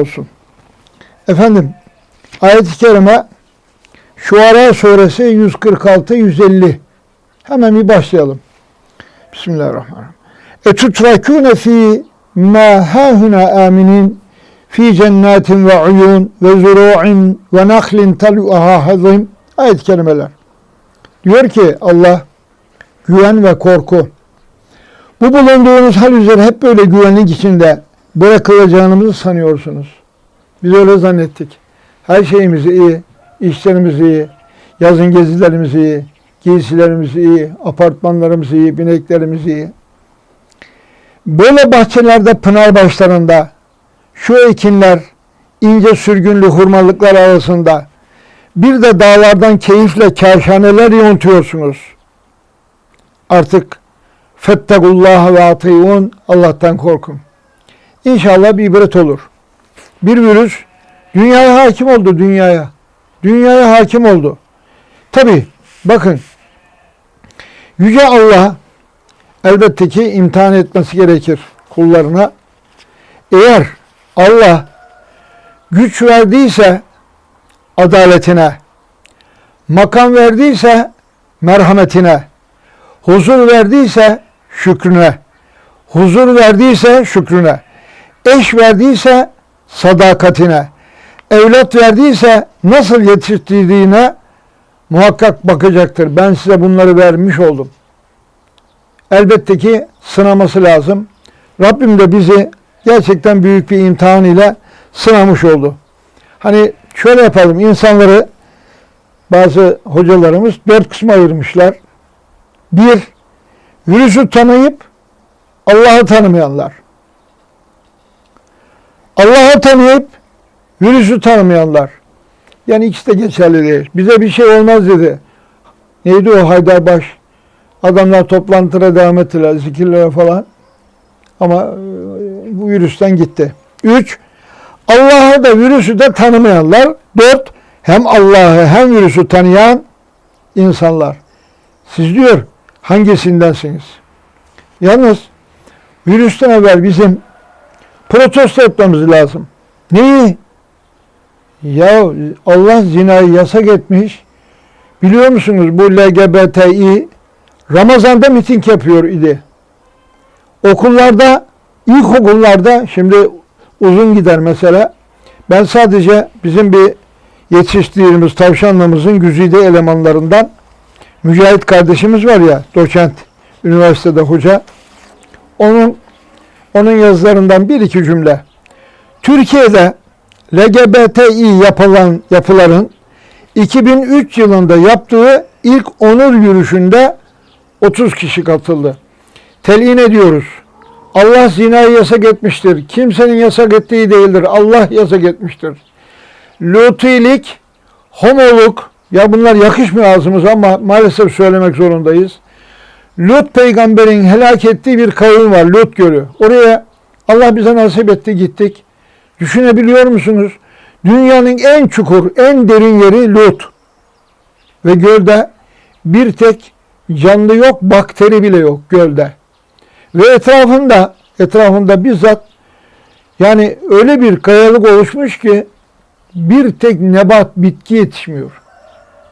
olsun. Efendim, ayet-i kerime Şuara suresi 146-150. Hemen bir başlayalım. Bismillahirrahmanirrahim. Etutrakûne fî mâ hâhuna aminin fi cennetin ve uyun ve zuru'in ve nahlin tal'uha hazim. Ayet-i kerimeler. Diyor ki Allah güven ve korku. Bu bulunduğunuz hal üzere hep böyle güvenlik içinde bırakılacağınızı sanıyorsunuz. Biz öyle zannettik. Her şeyimiz iyi, işlerimiz iyi, yazın gezilerimiz iyi, giysilerimiz iyi, apartmanlarımız iyi, bineklerimiz iyi. Böyle bahçelerde pınar başlarında şu ekinler ince sürgünlü hurmalıklar arasında bir de dağlardan keyifle kâşhaneler yontuyorsunuz. Artık fettegullah ve atiyun Allah'tan korkun. İnşallah bir ibret olur. Bir virüs dünyaya hakim oldu dünyaya. Dünyaya hakim oldu. Tabi bakın Yüce Allah elbette ki imtihan etmesi gerekir kullarına. Eğer Allah güç verdiyse adaletine, makam verdiyse merhametine, huzur verdiyse şükrüne, huzur verdiyse şükrüne, eş verdiyse sadakatine, evlat verdiyse nasıl yetiştirdiğine muhakkak bakacaktır. Ben size bunları vermiş oldum. Elbette ki sınaması lazım. Rabbim de bizi gerçekten büyük bir imtihan ile sınamış oldu. Hani şöyle yapalım, insanları bazı hocalarımız dört kısma ayırmışlar. Bir, virüsü tanıyıp Allah'ı tanımayanlar. Allah'ı tanıyıp virüsü tanımayanlar. Yani ikisi de geçerli değil. Bize bir şey olmaz dedi. Neydi o Haydarbaş? Adamlar toplantılara devam ettiler, zikirlere falan. Ama e, bu virüsten gitti. Üç, Allah'ı da virüsü de tanımayanlar. Dört, hem Allah'ı hem virüsü tanıyan insanlar. Siz diyor hangisindensiniz? Yalnız virüsten evvel bizim protesto etmemiz lazım. Neyi? Ya Allah zinayı yasak etmiş. Biliyor musunuz bu LGBTİ Ramazan'da miting yapıyor idi. Okullarda, ilkokullarda şimdi uzun gider mesela. Ben sadece bizim bir yetiştirdiğimiz tavşanlığımızın güzide elemanlarından Mücahit kardeşimiz var ya, doçent, üniversitede hoca. Onun onun yazılarından bir iki cümle. Türkiye'de LGBTİ yapılan yapıların 2003 yılında yaptığı ilk onur yürüyüşünde 30 kişi katıldı. Telin ediyoruz. Allah zinayı yasak etmiştir. Kimsenin yasak ettiği değildir. Allah yasak etmiştir. Lutilik, homoluk, ya bunlar yakışmıyor ağzımıza ama maalesef söylemek zorundayız. Lut peygamberin helak ettiği bir kavim var. Lut Gölü. Oraya Allah bize nasip etti gittik. Düşünebiliyor musunuz? Dünyanın en çukur, en derin yeri Lut. Ve gölde bir tek canlı yok, bakteri bile yok gölde. Ve etrafında, etrafında bizzat yani öyle bir kayalık oluşmuş ki bir tek nebat, bitki yetişmiyor.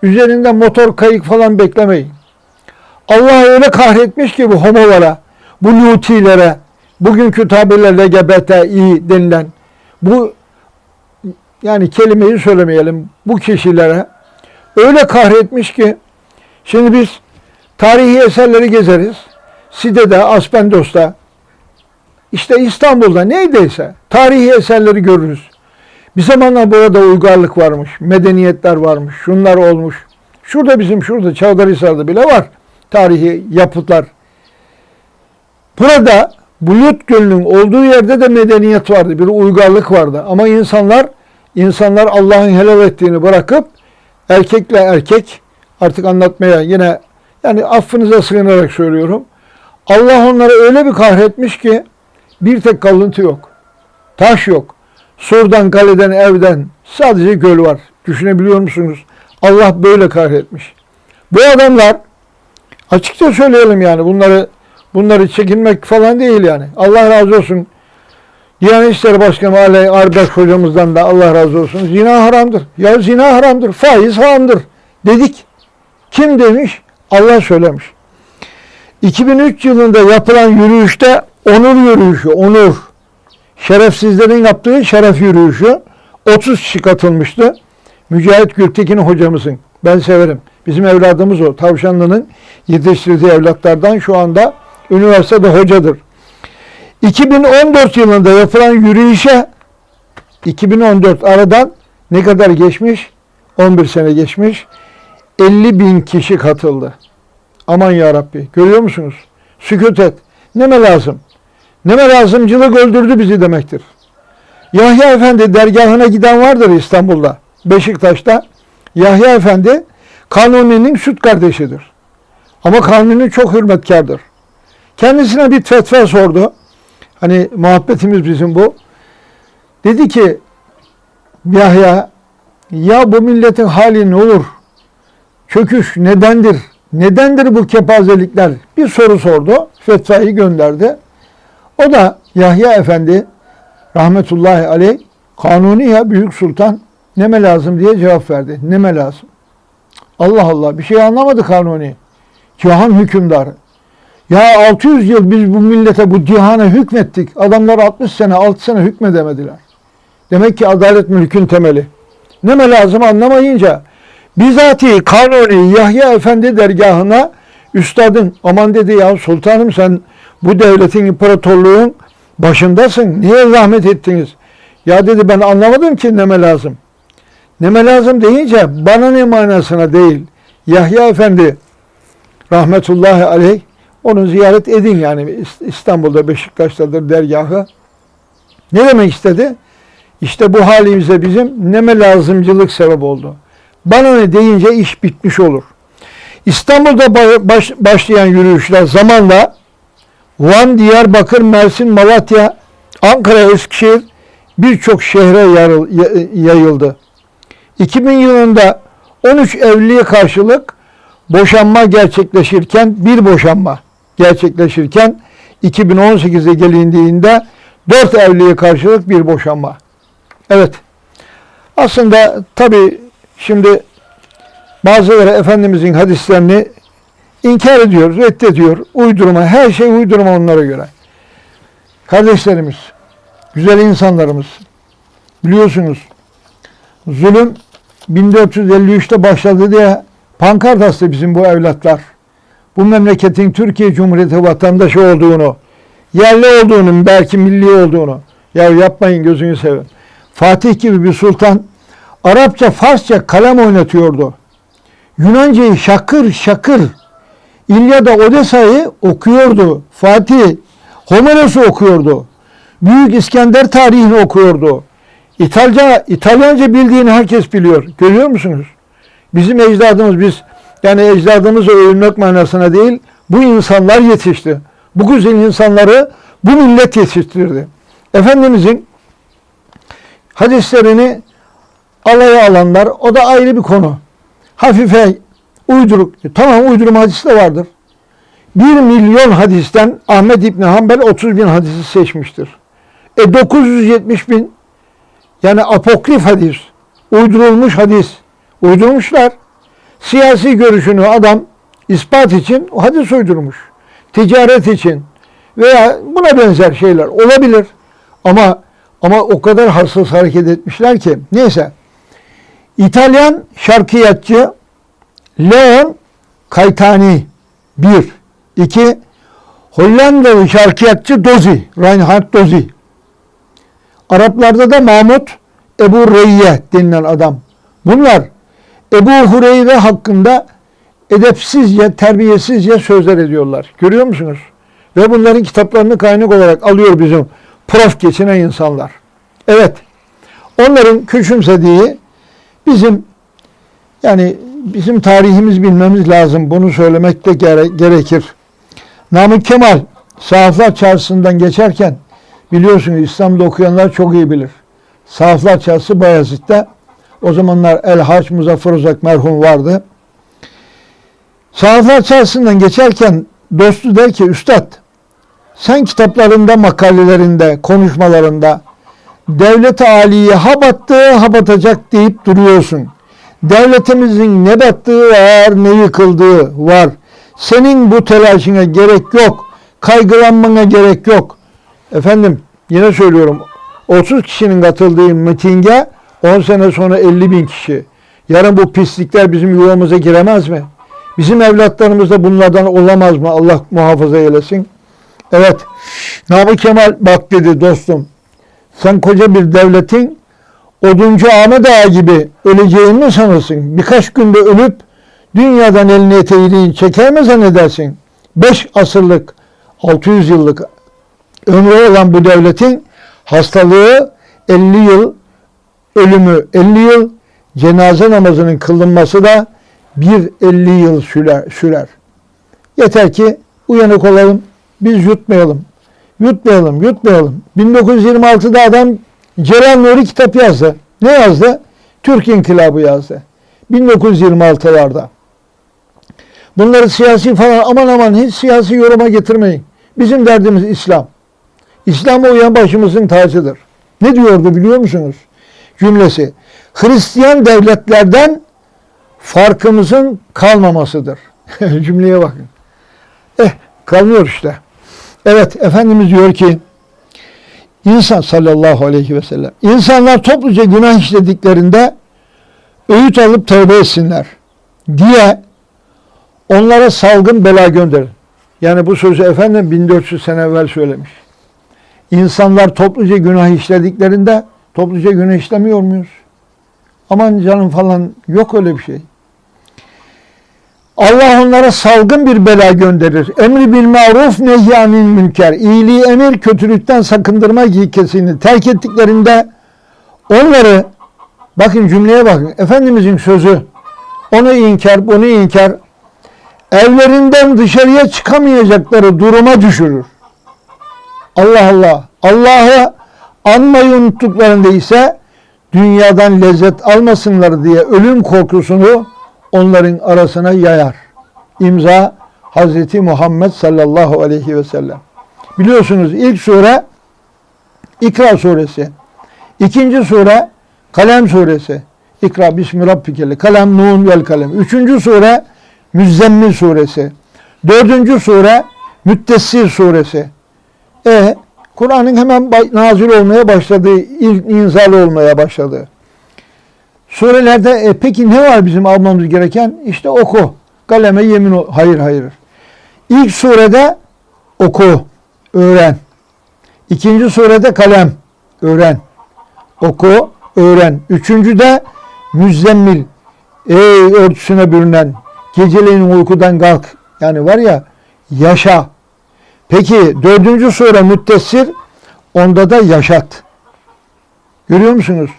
Üzerinde motor, kayık falan beklemeyin. Allah öyle kahretmiş ki bu homolara, bu lutilere, bugünkü tabirle LGBTİ denilen bu yani kelimeyi söylemeyelim bu kişilere öyle kahretmiş ki şimdi biz tarihi eserleri gezeriz. Side'de, Aspendos'ta, işte İstanbul'da neydeyse tarihi eserleri görürüz. Bir zamanlar burada uygarlık varmış, medeniyetler varmış, şunlar olmuş. Şurada bizim şurada Çavdarhisar'da bile var tarihi yapıtlar. Burada Bulut Gölü'nün olduğu yerde de medeniyet vardı, bir uygarlık vardı. Ama insanlar insanlar Allah'ın helal ettiğini bırakıp erkekle erkek artık anlatmaya yine yani affınıza sığınarak söylüyorum. Allah onları öyle bir kahretmiş ki bir tek kalıntı yok. Taş yok. Surdan, kaleden, evden sadece göl var. Düşünebiliyor musunuz? Allah böyle kahretmiş. Bu adamlar açıkça söyleyelim yani bunları bunları çekinmek falan değil yani. Allah razı olsun. Diyanet İşleri Başkanı Ali Arbaş hocamızdan da Allah razı olsun. Zina haramdır. Ya zina haramdır. Faiz haramdır. Dedik. Kim demiş? Allah söylemiş. 2003 yılında yapılan yürüyüşte onur yürüyüşü, onur. Şerefsizlerin yaptığı şeref yürüyüşü 30 kişi katılmıştı. Mücahit Gültekin hocamızın. Ben severim. Bizim evladımız o. Tavşanlı'nın yetiştirdiği evlatlardan şu anda üniversitede hocadır. 2014 yılında yapılan yürüyüşe 2014 aradan ne kadar geçmiş? 11 sene geçmiş. 50 bin kişi katıldı. Aman ya Rabbi. Görüyor musunuz? Sükut et. Neme lazım? Neme lazımcılık öldürdü bizi demektir. Yahya Efendi dergahına giden vardır İstanbul'da. Beşiktaş'ta. Yahya Efendi Kanuni'nin süt kardeşidir. Ama Kanuni çok hürmetkardır. Kendisine bir fetva sordu. Hani muhabbetimiz bizim bu. Dedi ki Yahya ya bu milletin hali ne olur? Çöküş nedendir? Nedendir bu kepazelikler? Bir soru sordu. Fetvayı gönderdi. O da Yahya Efendi rahmetullahi aleyh kanuni ya büyük sultan neme lazım diye cevap verdi. Neme lazım? Allah Allah bir şey anlamadı kanuni. Cihan hükümdarı. Ya 600 yıl biz bu millete bu cihana hükmettik. Adamlar 60 sene 6 sene hükmedemediler. Demek ki adalet mülkün temeli. Neme lazım anlamayınca bizatihi kanuni Yahya Efendi dergahına üstadın aman dedi ya sultanım sen bu devletin imparatorluğun başındasın. Niye zahmet ettiniz? Ya dedi ben anlamadım ki neme lazım. Neme lazım deyince bana ne manasına değil. Yahya Efendi rahmetullahi aleyh onu ziyaret edin yani İstanbul'da Beşiktaş'tadır dergahı. Ne demek istedi? İşte bu halimize bizim neme lazımcılık sebep oldu. Bana ne deyince iş bitmiş olur. İstanbul'da baş, başlayan yürüyüşler zamanla Van, Diyarbakır, Mersin, Malatya, Ankara, Eskişehir birçok şehre yayıldı. 2000 yılında 13 evliliğe karşılık boşanma gerçekleşirken bir boşanma gerçekleşirken 2018'e gelindiğinde 4 evliliğe karşılık bir boşanma. Evet. Aslında tabi şimdi bazıları Efendimizin hadislerini inkar ediyor, reddediyor. Uydurma, her şey uydurma onlara göre. Kardeşlerimiz, güzel insanlarımız, biliyorsunuz zulüm 1453'te başladı diye pankart astı bizim bu evlatlar. Bu memleketin Türkiye Cumhuriyeti vatandaşı olduğunu, yerli olduğunu, belki milli olduğunu. Ya yapmayın gözünü seveyim. Fatih gibi bir sultan Arapça, Farsça kalem oynatıyordu. Yunancayı şakır şakır İlyada Odessa'yı okuyordu. Fatih Homeros'u okuyordu. Büyük İskender tarihini okuyordu. İtalya, İtalyanca bildiğini herkes biliyor. Görüyor musunuz? Bizim ecdadımız biz yani ecdadımızı övünmek manasına değil bu insanlar yetişti. Bu güzel insanları bu millet yetiştirdi. Efendimizin hadislerini alaya alanlar o da ayrı bir konu. Hafife uyduruk. Tamam uydurma hadisi de vardır. Bir milyon hadisten Ahmet İbni Hanbel 30 bin hadisi seçmiştir. E 970 bin yani apokrif hadis, uydurulmuş hadis, uydurmuşlar. Siyasi görüşünü adam ispat için hadis uydurmuş. Ticaret için veya buna benzer şeyler olabilir. Ama ama o kadar hassas hareket etmişler ki neyse. İtalyan şarkiyatçı Leon Kaytani bir. iki Hollandalı şarkiyatçı Dozi, Reinhard Dozi. Araplarda da Mahmut Ebu Reyye denilen adam. Bunlar Ebu Hureyre hakkında edepsizce, terbiyesizce sözler ediyorlar. Görüyor musunuz? Ve bunların kitaplarını kaynak olarak alıyor bizim prof geçinen insanlar. Evet, onların küçümsediği bizim yani bizim tarihimiz bilmemiz lazım. Bunu söylemek de gere gerekir. Namık Kemal Sahaflar Çarşısı'ndan geçerken biliyorsunuz İslam'da okuyanlar çok iyi bilir. Sahaflar Çarşısı Bayezid'de o zamanlar El Haç Muzaffer Uzak merhum vardı. Sahaflar Çarşısı'ndan geçerken dostu der ki Üstad Sen kitaplarında, makalelerinde, konuşmalarında devlet aliye ha battı ha batacak deyip duruyorsun. Devletimizin ne battığı var ne yıkıldığı var. Senin bu telaşına gerek yok. Kaygılanmana gerek yok. Efendim yine söylüyorum 30 kişinin katıldığı mitinge 10 sene sonra 50 bin kişi. Yarın bu pislikler bizim yuvamıza giremez mi? Bizim evlatlarımız da bunlardan olamaz mı? Allah muhafaza eylesin. Evet. Namık Kemal bak dedi dostum. Sen koca bir devletin oduncu Ahmet Ağa gibi öleceğini mi sanırsın? Birkaç günde ölüp dünyadan elini eteğini çeker mi zannedersin? Beş asırlık, 600 yıllık ömrü olan bu devletin hastalığı 50 yıl, ölümü 50 yıl, cenaze namazının kılınması da bir 50 yıl sürer. sürer. Yeter ki uyanık olalım, biz yutmayalım. Yutmayalım, yutmayalım. 1926'da adam Celal Nuri kitap yazdı. Ne yazdı? Türk İnkılabı yazdı. 1926'larda. Bunları siyasi falan aman aman hiç siyasi yoruma getirmeyin. Bizim derdimiz İslam. İslam'a uyan başımızın tacıdır. Ne diyordu biliyor musunuz? Cümlesi. Hristiyan devletlerden farkımızın kalmamasıdır. Cümleye bakın. Eh kalmıyor işte. Evet Efendimiz diyor ki insan sallallahu aleyhi ve sellem insanlar topluca günah işlediklerinde öğüt alıp tövbe etsinler diye onlara salgın bela gönderin. Yani bu sözü efendim 1400 sene evvel söylemiş. İnsanlar topluca günah işlediklerinde topluca günah işlemiyor muyuz? Aman canım falan yok öyle bir şey. Allah onlara salgın bir bela gönderir. Emri bil maruf nehyanil münker. İyiliği emir, kötülükten sakındırma ilkesini terk ettiklerinde onları bakın cümleye bakın. Efendimizin sözü onu inkar, bunu inkar evlerinden dışarıya çıkamayacakları duruma düşürür. Allah Allah. Allah'ı anmayı unuttuklarında ise dünyadan lezzet almasınlar diye ölüm korkusunu onların arasına yayar. İmza Hazreti Muhammed sallallahu aleyhi ve sellem. Biliyorsunuz ilk sure İkra suresi. İkinci sure Kalem suresi. İkra bismi rabbikeli. Kalem nun vel kalem. Üçüncü sure Müzzemmil suresi. Dördüncü sure Müttessir suresi. E Kur'an'ın hemen nazil olmaya başladığı, ilk inzal olmaya başladı. Surelerde e, peki ne var bizim almamız gereken? İşte oku. Kaleme yemin ol. Hayır hayır. İlk surede oku, öğren. İkinci surede kalem, öğren. Oku, öğren. Üçüncü de müzzemmil. Ey örtüsüne bürünen, geceleyin uykudan kalk. Yani var ya, yaşa. Peki dördüncü sure müttessir, onda da yaşat. Görüyor musunuz?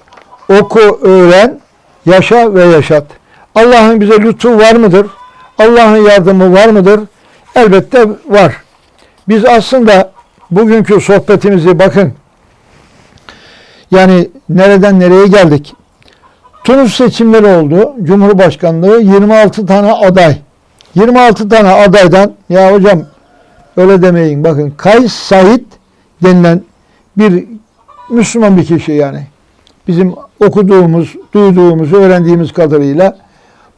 Oku, öğren, yaşa ve yaşat. Allah'ın bize lütfu var mıdır? Allah'ın yardımı var mıdır? Elbette var. Biz aslında bugünkü sohbetimizi bakın. Yani nereden nereye geldik? Tunus seçimleri oldu. Cumhurbaşkanlığı 26 tane aday. 26 tane adaydan ya hocam öyle demeyin bakın Kays Said denilen bir Müslüman bir kişi yani bizim okuduğumuz, duyduğumuz, öğrendiğimiz kadarıyla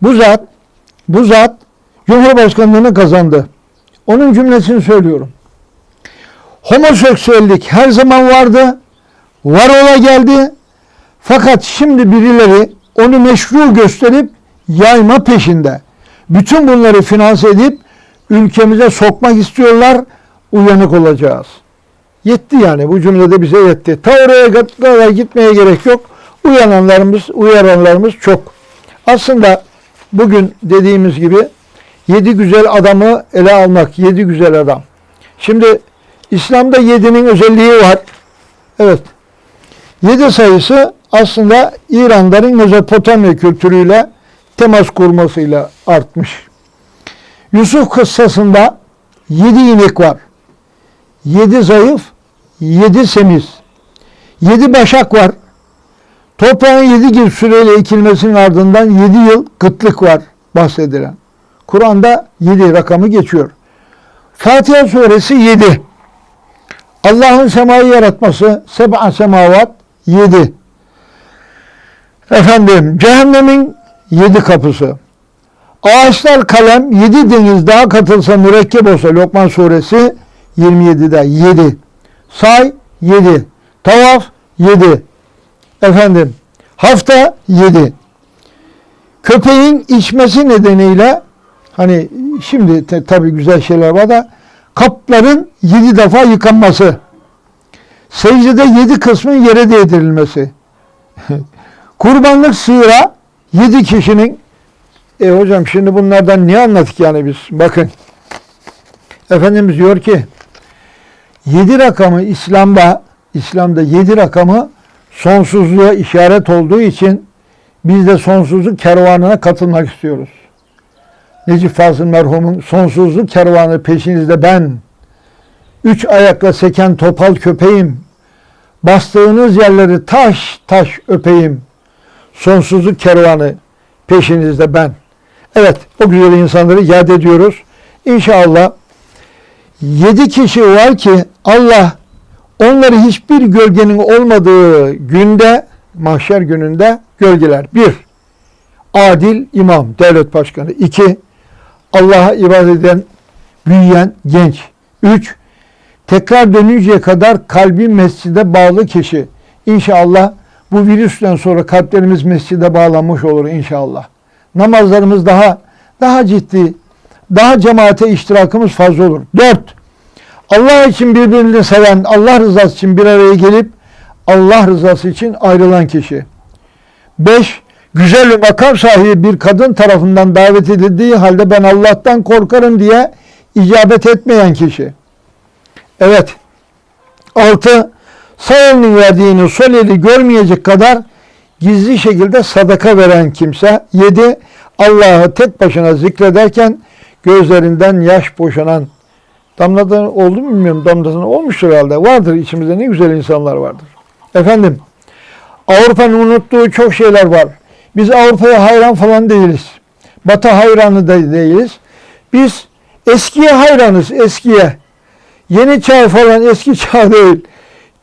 bu zat bu zat Cumhurbaşkanlığını kazandı. Onun cümlesini söylüyorum. Homoseksüellik her zaman vardı. Var ola geldi. Fakat şimdi birileri onu meşru gösterip yayma peşinde. Bütün bunları finanse edip ülkemize sokmak istiyorlar. Uyanık olacağız. Yetti yani bu cümlede bize yetti. Ta oraya kadar gitmeye gerek yok. Uyananlarımız, uyaranlarımız çok. Aslında bugün dediğimiz gibi yedi güzel adamı ele almak. Yedi güzel adam. Şimdi İslam'da yedinin özelliği var. Evet. Yedi sayısı aslında İranların Mezopotamya kültürüyle temas kurmasıyla artmış. Yusuf kıssasında yedi inek var. Yedi zayıf, yedi semiz. Yedi başak var. Toprağın yedi yıl süreyle ekilmesinin ardından yedi yıl kıtlık var bahsedilen. Kur'an'da yedi rakamı geçiyor. Fatiha suresi yedi. Allah'ın semayı yaratması seb'a semavat yedi. Efendim cehennemin yedi kapısı. Ağaçlar kalem yedi deniz daha katılsa mürekkep olsa Lokman suresi 27'de yedi. Say yedi. Tavaf yedi. Efendim hafta yedi. Köpeğin içmesi nedeniyle hani şimdi te, tabii güzel şeyler var da kapların yedi defa yıkanması. Secdede yedi kısmın yere değdirilmesi. Kurbanlık sığıra yedi kişinin e hocam şimdi bunlardan ne anlattık yani biz? Bakın. Efendimiz diyor ki yedi rakamı İslam'da İslam'da yedi rakamı sonsuzluğa işaret olduğu için biz de sonsuzluk kervanına katılmak istiyoruz. Necip Fazıl merhumun sonsuzluk kervanı peşinizde ben. Üç ayakla seken topal köpeğim. Bastığınız yerleri taş taş öpeyim. Sonsuzluk kervanı peşinizde ben. Evet o güzel insanları yad ediyoruz. İnşallah yedi kişi var ki Allah onları hiçbir gölgenin olmadığı günde mahşer gününde gölgeler. Bir, adil imam, devlet başkanı. İki, Allah'a ibadet eden, büyüyen genç. Üç, tekrar dönünceye kadar kalbi mescide bağlı kişi. İnşallah bu virüsten sonra kalplerimiz mescide bağlanmış olur inşallah. Namazlarımız daha daha ciddi, daha cemaate iştirakımız fazla olur. Dört, Allah için birbirini seven, Allah rızası için bir araya gelip Allah rızası için ayrılan kişi. Beş, güzel bir makam sahibi bir kadın tarafından davet edildiği halde ben Allah'tan korkarım diye icabet etmeyen kişi. Evet. Altı, sağ verdiğini sol eli görmeyecek kadar gizli şekilde sadaka veren kimse. Yedi, Allah'ı tek başına zikrederken gözlerinden yaş boşanan damladan oldu mu bilmiyorum damladan olmuştur herhalde. Vardır içimizde ne güzel insanlar vardır. Efendim Avrupa'nın unuttuğu çok şeyler var. Biz Avrupa'ya hayran falan değiliz. Batı hayranı da değiliz. Biz eskiye hayranız, eskiye. Yeni çağ falan eski çağ değil.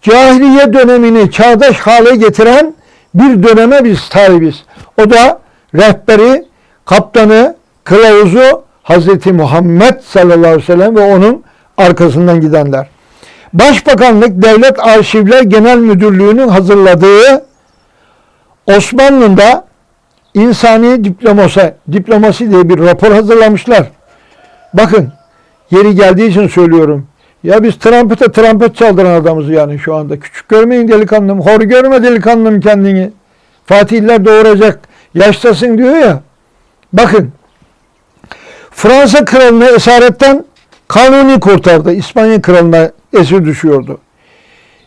Cahiliye dönemini çağdaş hale getiren bir döneme biz talibiz. O da rehberi, kaptanı, kılavuzu Hazreti Muhammed sallallahu aleyhi ve sellem ve onun arkasından gidenler. Başbakanlık Devlet Arşivler Genel Müdürlüğü'nün hazırladığı Osmanlı'da insani diplomasi, diplomasi diye bir rapor hazırlamışlar. Bakın yeri geldiği için söylüyorum. Ya biz trampete trampet çaldıran adamız yani şu anda. Küçük görmeyin delikanlım. Hor görme delikanlım kendini. Fatihler doğuracak. Yaştasın diyor ya. Bakın. Fransa kralını esaretten kanuni kurtardı. İspanya kralına esir düşüyordu.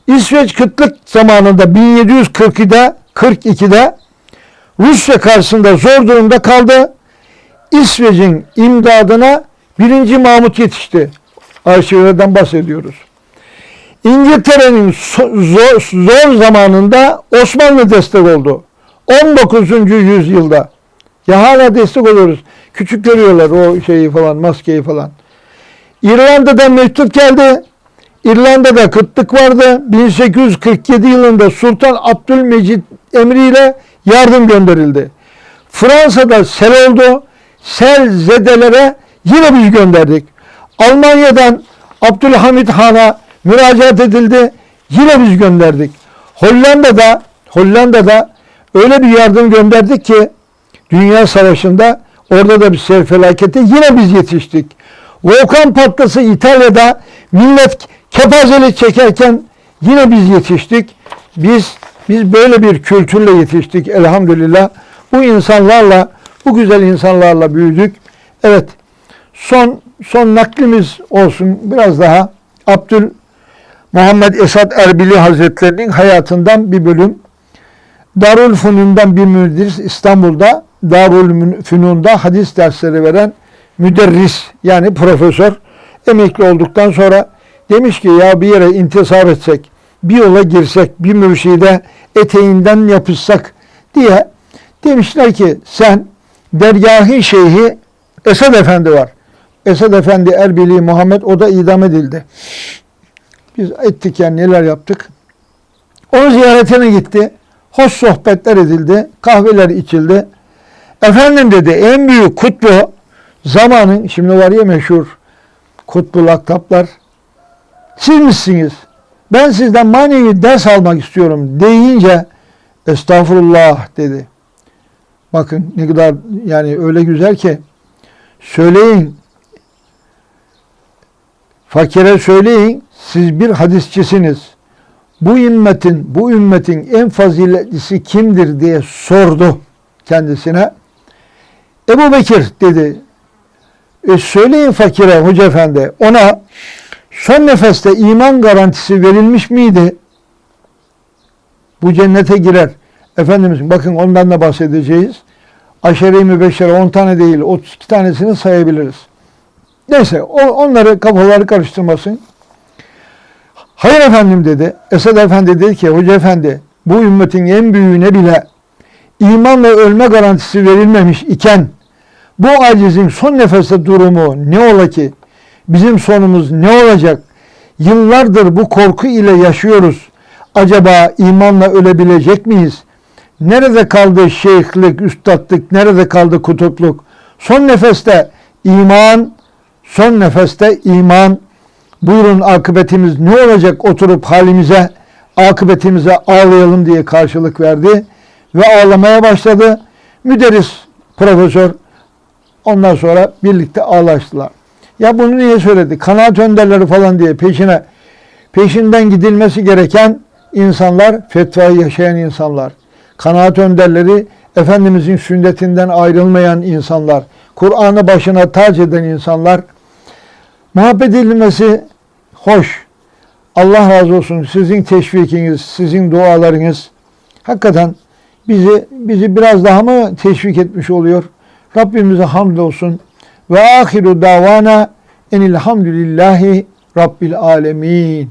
İsveç kıtlık zamanında 1742'de 42'de Rusya karşısında zor durumda kaldı. İsveç'in imdadına birinci Mahmut yetişti. Arşivlerden bahsediyoruz. İngiltere'nin zor, zor zamanında Osmanlı destek oldu. 19. yüzyılda. Ya hala destek oluyoruz. Küçük görüyorlar o şeyi falan, maskeyi falan. İrlanda'dan mektup geldi. İrlanda'da kıtlık vardı. 1847 yılında Sultan Abdülmecid emriyle yardım gönderildi. Fransa'da sel oldu. Sel zedelere yine biz gönderdik. Almanya'dan Abdülhamit Han'a müracaat edildi. Yine biz gönderdik. Hollanda'da Hollanda'da öyle bir yardım gönderdik ki Dünya Savaşı'nda orada da bir sel felaketi yine biz yetiştik. Volkan patlısı İtalya'da millet kepazelik çekerken yine biz yetiştik. Biz biz böyle bir kültürle yetiştik elhamdülillah. Bu insanlarla, bu güzel insanlarla büyüdük. Evet, son son naklimiz olsun biraz daha. Abdül Muhammed Esad Erbili Hazretlerinin hayatından bir bölüm. Darül Fünun'dan bir müdür İstanbul'da Darül Fünun'da hadis dersleri veren müderris yani profesör emekli olduktan sonra demiş ki ya bir yere intisar etsek, bir yola girsek, bir mürşide eteğinden yapışsak diye demişler ki sen dergahı şeyhi Esad Efendi var. Esad Efendi Erbili Muhammed o da idam edildi. Biz ettik yani neler yaptık. Onun ziyaretine gitti. Hoş sohbetler edildi. Kahveler içildi. Efendim dedi en büyük kutbu zamanın şimdi var ya meşhur kutbu lakaplar. Siz misiniz? Ben sizden manevi ders almak istiyorum deyince estağfurullah dedi. Bakın ne kadar yani öyle güzel ki söyleyin fakire söyleyin siz bir hadisçisiniz. Bu ümmetin bu ümmetin en faziletlisi kimdir diye sordu kendisine. Ebu Bekir dedi. E söyleyin fakire hoca efendi ona son nefeste iman garantisi verilmiş miydi? Bu cennete girer. Efendimiz bakın ondan da bahsedeceğiz. Aşere-i mübeşşere 10 tane değil 32 tanesini sayabiliriz. Neyse o, onları kafaları karıştırmasın. Hayır efendim dedi. Esad Efendi dedi ki hoca efendi bu ümmetin en büyüğüne bile imanla ölme garantisi verilmemiş iken bu acizin son nefeste durumu ne ola ki? Bizim sonumuz ne olacak? Yıllardır bu korku ile yaşıyoruz. Acaba imanla ölebilecek miyiz? Nerede kaldı şeyhlik, üstadlık, nerede kaldı kutupluk? Son nefeste iman, son nefeste iman. Buyurun akıbetimiz ne olacak oturup halimize, akıbetimize ağlayalım diye karşılık verdi. Ve ağlamaya başladı. Müderris, profesör ondan sonra birlikte ağlaştılar. Ya bunu niye söyledi? Kanaat önderleri falan diye peşine peşinden gidilmesi gereken insanlar, fetvayı yaşayan insanlar. Kanaat önderleri Efendimizin sünnetinden ayrılmayan insanlar. Kur'an'ı başına tac eden insanlar. Muhabbet edilmesi hoş. Allah razı olsun. Sizin teşvikiniz, sizin dualarınız hakikaten bizi bizi biraz daha mı teşvik etmiş oluyor? Rabbimize hamdolsun. Ve ahiru davana enilhamdülillahi rabbil alemin.